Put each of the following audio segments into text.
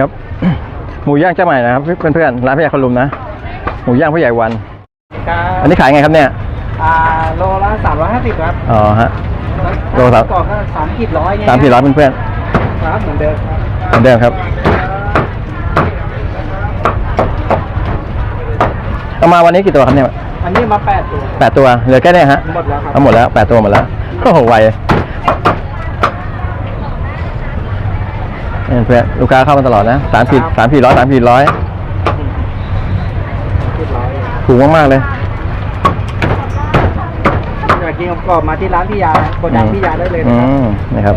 ครับ หมูย่างเจ้าใหม่นะครับเพื่อนๆร้านพี่ใหญ่คนลุมนะ หมูย่างผู้ใหญ่วันครับอันนี้ขายไงครับเนี่ย อ่าโลละสามร้อยห้าสิบครับอ๋อฮะ โลละก่อนก็สามขีดร้อยเนี่ยสามสี่ร้อยเพื่อนครับเหมือนเดิมครับๆเหมือนเดิมครับเอามาวันนี้กี่ตัวครับเนี่ย อันนี้มาแปดตัวแปดตัว เหลือแค่เนี้ฮะ หมดแล้วครับเอาหมดแล้วแปดตัวหมดแล้วโอ้โหไว เนี่ยเพื่อนลูกค้าเข้ามาตลอดนะสามสี่สามสี่ร้อยสามสี่ร้อยขีดร้อยถูกมากๆเลยอยากกินกรอบๆมาที่ร้านพี่ยาโกดังพี่ยาได้เลยนะอืครับมนะครับ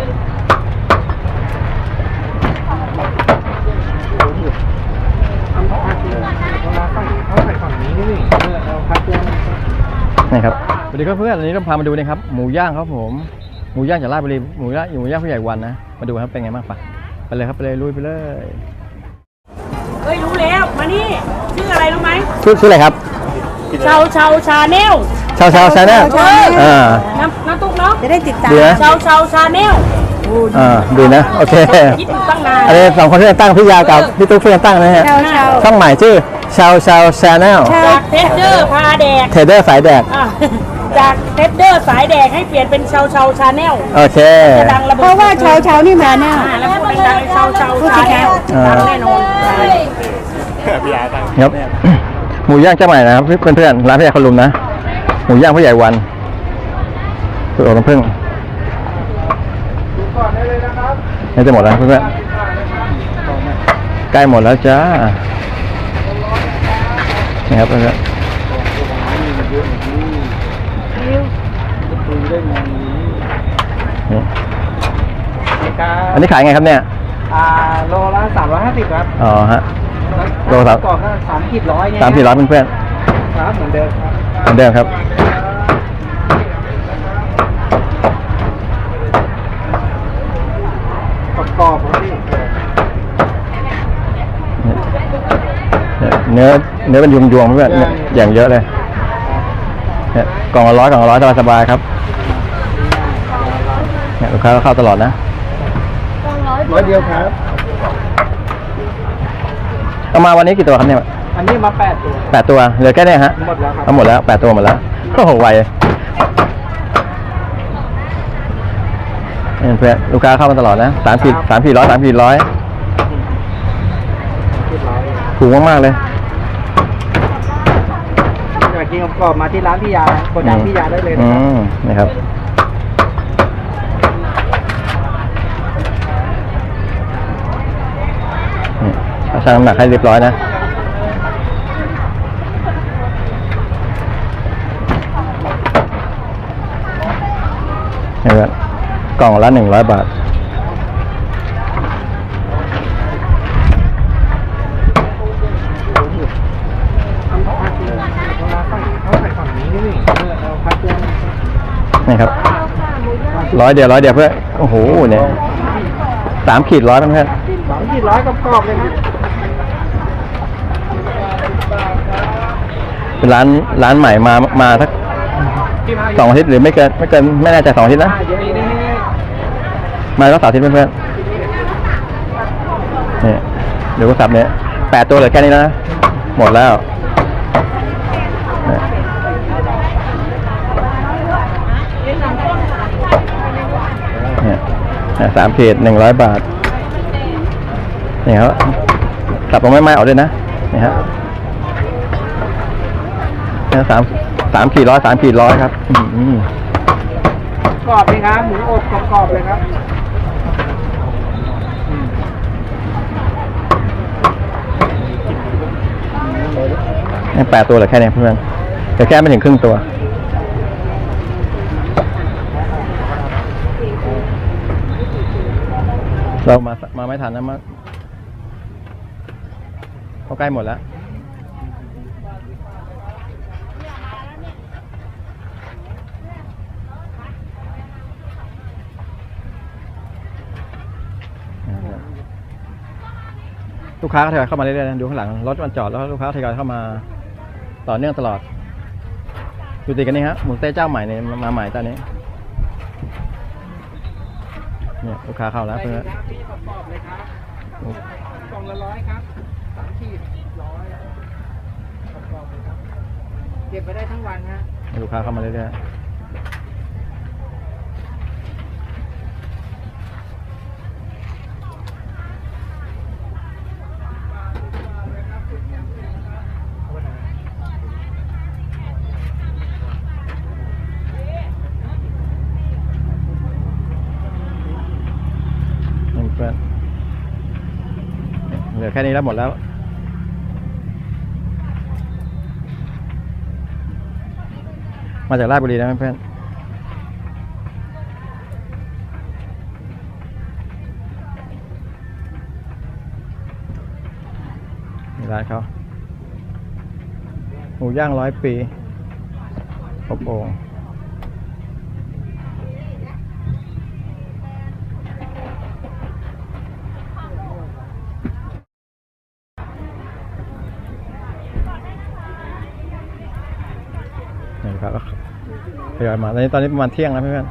เอาผักเรื่องเอามาฝั่งเอาใส่ฝั่งนี้นี่นี่เออเอาผักเรื่องนะครับสวัสดีครับเพื่อนวันนี้เราพามาดูนะครับหมูย่างครับผมหมูย่างจากราชบุรีหมูย่างหมูย่างผู้ใหญ่วันนะมาดูครับเป็นไงบ้างปะ ไปเลยครับไปเลยลุยไปเลยเฮ้ยรู้แล้ว มานี่ ชื่ออะไรรู้ไหมชื่อชื่ออะไรครับชาวชาวชาแนลชาวชาวชาแนลอ่าน้ำน้ำตุ๊กเนาะจะได้ติดตามดีนะชาวชาวชาแนลอ่าดีนะ โอเคคิดอยู่ตั้งนานอันนี้สองคนที่จะตั้งพี่ยากับพี่ตุ๊กที่จะตั้งนะฮะชาวชาวช่องใหม่ชื่อชาวชาวชาแนลจากเทสเดอร์พาแดกเทรดเดอร์สายแดกอะ จากเทสเดอร์สายแดกให้เปลี่ยนเป็นชาวชาวชาแนลโอเค จะดังระเบิดเพราะว่าชาวชาวนี่มาแน่อ่าแล้วพูดดังๆชาวชาวชาแนลอ่า ดังแน่นอนครับ หมูย่างเจ้าใหม่นะครับเพื่อนๆร้านพี่ใหญ่คนลุมนะ หมูย่างผู้ใหญ่วันสุดอกน้ำผึ้งก่อนได้เลยนะครับนี่จะหมดแล้วเพื่อนๆใกล้หมดแล้วจ้านี่ครับเพื่อนคุยได้ไง ๆ นี่ครับอันนี้ขายไงครับเนี่ยอ่าโลละสามร้อยห้าสิบครับอ๋อฮะ โลละก่อนก็สามขีดร้อยเนี่ยสามสี่ร้อยเพื่อนครับเหมือนเดิมครับๆเหมือนเดิมครับ กรอบๆครับพี่เนี่ยเนื้อเนื้อเป็นยวงยวงๆเพื่อนเนี่ยอย่างเยอะเลยเนี่ยกล่องละร้อยกล่องละร้อยสบายๆครับเนี่ย ลูกค้าก็เข้าตลอดนะร้อยเดียวครับเอามาวันนี้กี่ตัวครับเนี่ยอันนี้มาแปดตัวแปดตัวเหลือแค่เนี้ฮะหมดแล้วครับเอาหมดแล้วแปดตัวหมดแล้วโอ้โหไวเนี่ยเพื่อนลูกค้าเข้ามาตลอดนะสามสี่สามสี่ร้อยสามสี่ร้อยขีดร้อยถูกมากๆเลยอยากกินกรอบๆมาที่ร้านพี่ยาโกดังพี่ยาได้เลยนะอืครับมนะครับนี่เอา ชั่งน้ำหนักให้เรียบร้อยนะเห็นไหมกล่องละหนึ่งร้อยบาทนี่ครับร้อยเดียวร้อยเดียวเพื่อโอ้โหเนี่ยสามขีดร้อยเพื่อนสามขีดร้อยกรอบๆเลยนะ เป็นร้านร้านใหม่มามาสักสองอาทิตย์หรือไม่เกินไม่เกินไม่แน่ใจสองอาทิตย์นะอ่าเดี๋ยวนี้นี่มาแล้วสามอาทิตย์เพื่อนๆนี่เดี๋ยวก็สับเนี่ยแปดตัวเหลือแค่นี้นะ หมดแล้วเนี่ยสามขีดหนึ่งร้อยบาทนี่ครับสับลงไม่ไม้ออกด้วยนะนี่ฮะ นี่ยสามสามขีดร้อยสามขีดร้อยครับอืมกรอบเลยครับหมูอบกรอบๆเลยครับนี่แปดตัวเหลือแค่นี้เพื่อนแต่แค่ไม่ถึงครึ่งตัว เรามามาไม่ทันนะมาเขาใกล้หมดแล้ว ลูกค้าก็ทยอยเข้ามาเรื่อยๆนะดูข้างหลังรถมันจอดแล้วลูกค้าทยอยเข้ามาต่อเนื่องตลอดอยู่ติดกันนี่ฮะหมูเต้เจ้าใหม่เนี่ยมาใหม่ตอนนี้เนี่ยลูกค้าเข้าแล้วเพื่อนกรอบๆเลยครับกล่องละร้อยครับสามขีดร้อยกรอบๆเลยครับเก็บไปได้ทั้งวันฮะลูกค้าเข้ามาเรื่อยๆนี่เพื่อนเห ลือแค่นี้แล้วหมดแล้ว มาจากราชบุรีนะเพื่อนนี่ร้านเขาหมูย่างร้อยปีอบโอ่งนี่ ครับก็ทยอยมาตอนนี้ตอนนี้ประมาณเที่ยงแล้วเพื่อน